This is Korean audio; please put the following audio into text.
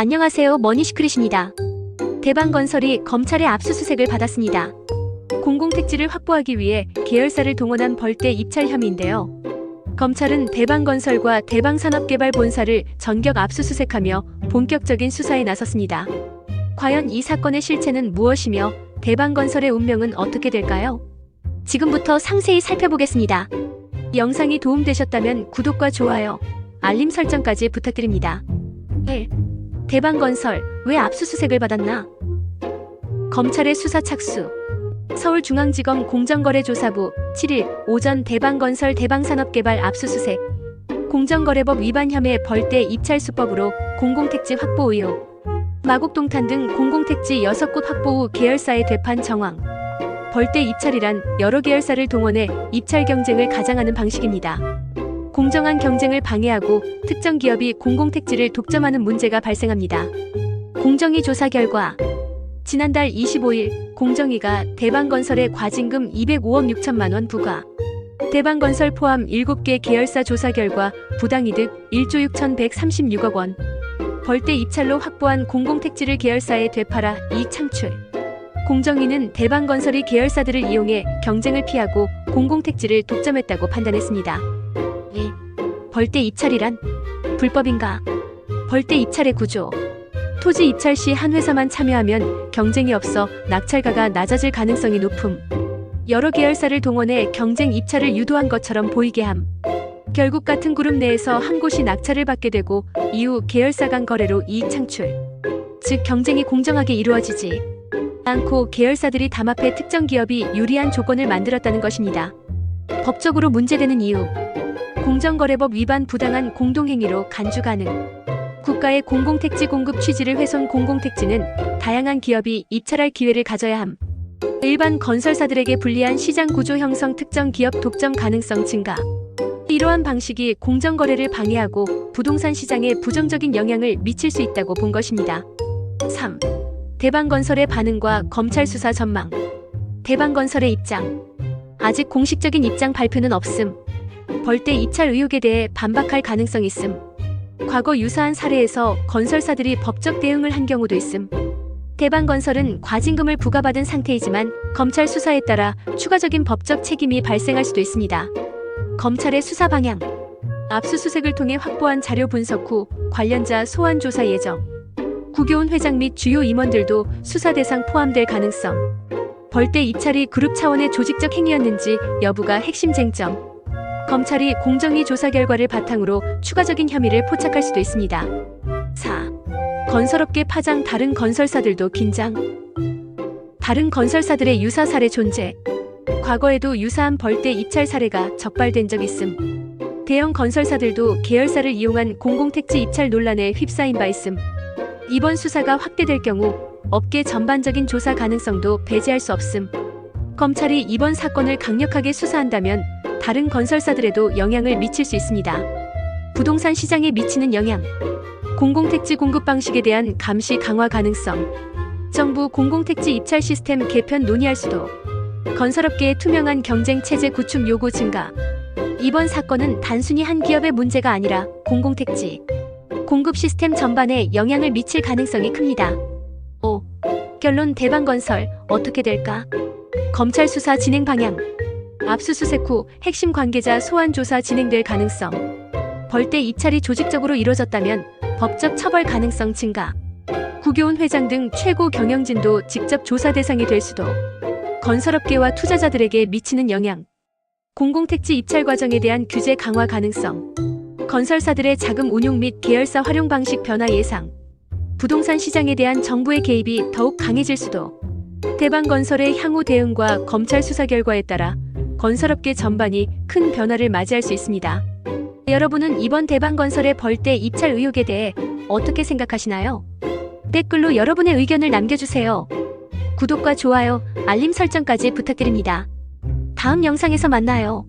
안녕하세요. 머니시크릿입니다. 대방건설이 검찰의 압수수색을 받았습니다. 공공택지를 확보하기 위해 계열사를 동원한 벌떼 입찰 혐의인데요. 검찰은 대방건설과 대방산업개발본사를 전격 압수수색하며 본격적인 수사에 나섰습니다. 과연 이 사건의 실체는 무엇이며 대방건설의 운명은 어떻게 될까요? 지금부터 상세히 살펴보겠습니다. 영상이 도움되셨다면 구독과 좋아요, 알림 설정까지 부탁드립니다. 1. 대방건설 왜 압수수색을 받았나? 검찰의 수사 착수. 서울중앙지검 공정거래조사부 7일 오전 대방건설 대방산업개발 압수수색. 공정거래법 위반 혐의 벌떼 입찰 수법으로 공공택지 확보 의혹. 마곡동탄 등 공공택지 6곳 확보 후 계열사의 되판 정황. 벌떼 입찰이란 여러 계열사를 동원해 입찰 경쟁을 가장하는 방식입니다. 공정한 경쟁을 방해하고 특정 기업이 공공택지를 독점하는 문제가 발생합니다. 공정위 조사 결과 지난달 25일 공정위가 대방건설에 과징금 205억 6천만 원 부과 대방건설 포함 7개 계열사 조사 결과 부당이득 1조 6,136억 원 벌떼 입찰로 확보한 공공택지를 계열사에 되팔아 이익 창출 공정위는 대방건설이 계열사들을 이용해 경쟁을 피하고 공공택지를 독점했다고 판단했습니다. 1. 벌떼 입찰이란 불법인가? 벌떼 입찰의 구조. 토지 입찰 시 한 회사만 참여하면 경쟁이 없어 낙찰가가 낮아질 가능성이 높음. 여러 계열사를 동원해 경쟁 입찰을 유도한 것처럼 보이게 함. 결국 같은 그룹 내에서 한 곳이 낙찰을 받게 되고 이후 계열사 간 거래로 이익 창출. 즉 경쟁이 공정하게 이루어지지 않고 계열사들이 담합해 특정 기업이 유리한 조건을 만들었다는 것입니다. 법적으로 문제되는 이유. 공정거래법 위반 부당한 공동행위로 간주 가능. 국가의 공공택지 공급 취지를 훼손 공공택지는 다양한 기업이 입찰할 기회를 가져야 함. 일반 건설사들에게 불리한 시장 구조 형성 특정 기업 독점 가능성 증가. 이러한 방식이 공정거래를 방해하고 부동산 시장에 부정적인 영향을 미칠 수 있다고 본 것입니다. 3. 대방건설의 반응과 검찰 수사 전망. 대방건설의 입장. 아직 공식적인 입장 발표는 없음. 벌떼 입찰 의혹에 대해 반박할 가능성 있음. 과거 유사한 사례에서 건설사들이 법적 대응을 한 경우도 있음. 대방건설은 과징금을 부과받은 상태이지만 검찰 수사에 따라 추가적인 법적 책임이 발생할 수도 있습니다. 검찰의 수사 방향. 압수수색을 통해 확보한 자료 분석 후 관련자 소환 조사 예정. 국교원 회장 및 주요 임원들도 수사 대상 포함될 가능성. 벌떼 입찰이 그룹 차원의 조직적 행위였는지 여부가 핵심 쟁점. 검찰이 공정위 조사 결과를 바탕으로 추가적인 혐의를 포착할 수도 있습니다. 4. 건설업계 파장 다른 건설사들도 긴장. 다른 건설사들의 유사 사례 존재. 과거에도 유사한 벌떼 입찰 사례가 적발된 적 있음. 대형 건설사들도 계열사를 이용한 공공택지 입찰 논란에 휩싸인 바 있음. 이번 수사가 확대될 경우 업계 전반적인 조사 가능성도 배제할 수 없음. 검찰이 이번 사건을 강력하게 수사한다면 다른 건설사들에도 영향을 미칠 수 있습니다. 부동산 시장에 미치는 영향. 공공택지 공급 방식에 대한 감시 강화 가능성. 정부 공공택지 입찰 시스템 개편 논의할 수도. 건설업계의 투명한 경쟁 체제 구축 요구 증가. 이번 사건은 단순히 한 기업의 문제가 아니라 공공택지 공급 시스템 전반에 영향을 미칠 가능성이 큽니다. 5. 결론 대방건설 어떻게 될까? 검찰 수사 진행 방향. 압수수색 후 핵심 관계자 소환 조사 진행될 가능성. 벌떼 입찰이 조직적으로 이뤄졌다면 법적 처벌 가능성 증가. 국교원 회장 등 최고 경영진도 직접 조사 대상이 될 수도. 건설업계와 투자자들에게 미치는 영향. 공공택지 입찰 과정에 대한 규제 강화 가능성. 건설사들의 자금 운용 및 계열사 활용 방식 변화 예상. 부동산 시장에 대한 정부의 개입이 더욱 강해질 수도. 대방건설의 향후 대응과 검찰 수사 결과에 따라 건설업계 전반이 큰 변화를 맞이할 수 있습니다. 여러분은 이번 대방건설의 벌떼 입찰 의혹에 대해 어떻게 생각하시나요? 댓글로 여러분의 의견을 남겨주세요. 구독과 좋아요, 알림 설정까지 부탁드립니다. 다음 영상에서 만나요.